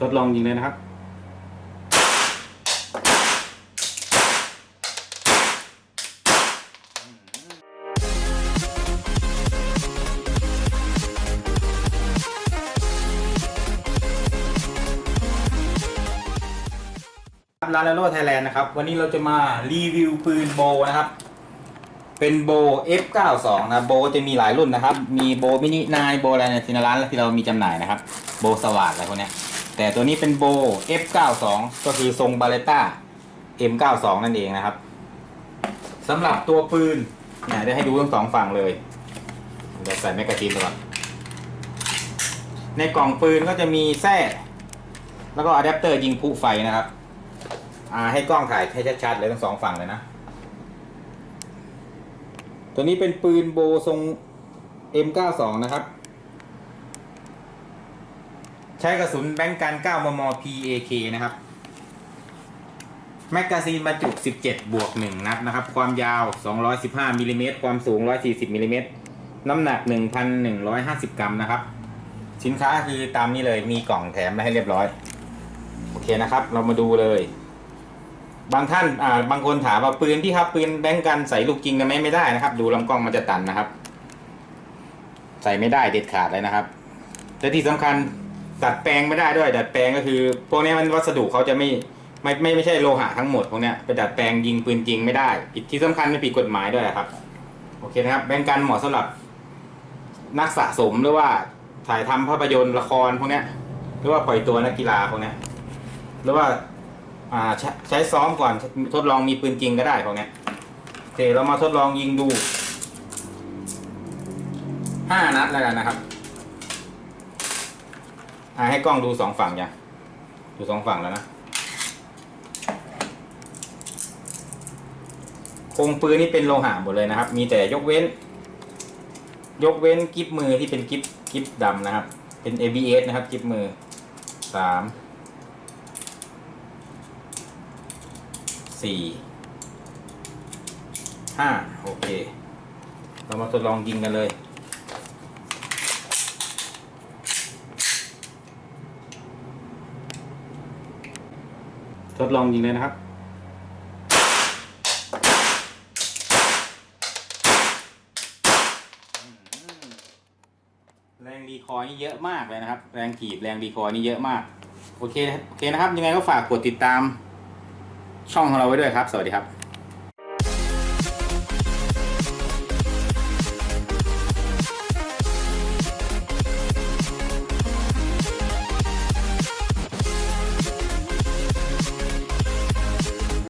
ทดลองยิงเลยนะครับลาลาโลไทยแลนด์นะครับ วันนี้เราจะมารีวิวปืนโบนะครับ เป็นโบ F92 นะโบจะมีหลายรุ่นนะครับ มีโบมินินายโบอะไรในที่ร้านที่เรามีจำหน่ายนะครับ โบสวัสดอะไรพวกเนี้ย แต่ตัวนี้เป็นโบ F92 ก็คือทรงบาเลต้า M92 นั่นเองนะครับสำหรับตัวปืนเนี่ยได้ให้ดูทั้งสองฝั่งเลยเดี๋ยวใส่แมกกาซีนก่อนในกล่องปืนก็จะมีแส้แล้วก็อะแดปเตอร์ยิงผู้ไฟนะครับ อ่าให้กล้องถ่ายให้ชัดๆเลยทั้งสองฝั่งเลยนะ ตัวนี้เป็นปืนโบทรง M92 นะครับ ใช้กระสุนแบงก์กัน9มม PAK นะครับ แมกกาซีนบรรจุ 17 บวก 1 นัดนะครับ ความยาว 215มิลลิเมตรความสูง 140มิลลิเมตรน้ำหนัก 1,150 กรัมนะครับ สินค้าคือตามนี้เลยมีกล่องแถมมาให้เรียบร้อย โอเคนะครับ เรามาดูเลย บางท่านอ่าบางคนถามว่าปืนที่ครับปืนแบงก์กันใส่ลูกจริงได้ไหมไม่ได้นะครับ ดูลำกล้องมันจะตันนะครับ ใส่ไม่ได้เด็ดขาดเลยนะครับและที่สำคัญ ดัดแปลงไม่ได้ด้วย ดัดแปลงก็คือพวกนี้มันวัสดุเขาจะไม่ไม่ไม่ไม่ใช่โลหะทั้งหมดพวกนี้ไปดัดแปลงยิงปืนจริงไม่ได้ผิดที่สำคัญไม่ผิดกฎหมายด้วยครับ โอเคนะครับ แบงกันเหมาะสำหรับนักสะสมหรือว่าถ่ายทำภาพยนตร์ละครพวกนี้หรือว่าปล่อยตัวนักกีฬาพวกนี้หรือว่าอ่าใช้ใช้ซ้อมก่อนทดลองมีปืนจริงก็ได้พวกนี้โอเคเรามาทดลองยิงดูห้านัดแล้วกันนะครับ อ่าให้กล้องดูสองฝั่งยังดูสองฝั่งแล้วนะโครงปืนนี่เป็นโลหะหมดเลยนะครับ มีแต่ยกเว้น ยกเว้นกิฟมือที่เป็นกิฟกิฟดำนะครับ เป็น ABS นะครับกิฟมือสามสี่ห้าโอเค เรามาทดลองยิงกันเลย ทดลองยิงเลยนะครับ แรงรีคอยนี่เยอะมากเลยนะครับ แรงถีบแรงรีคอยนี่เยอะมาก โอเคโอเคนะครับ ยังไงก็ฝากกดติดตามช่องของเราไว้ด้วยครับ สวัสดีครับ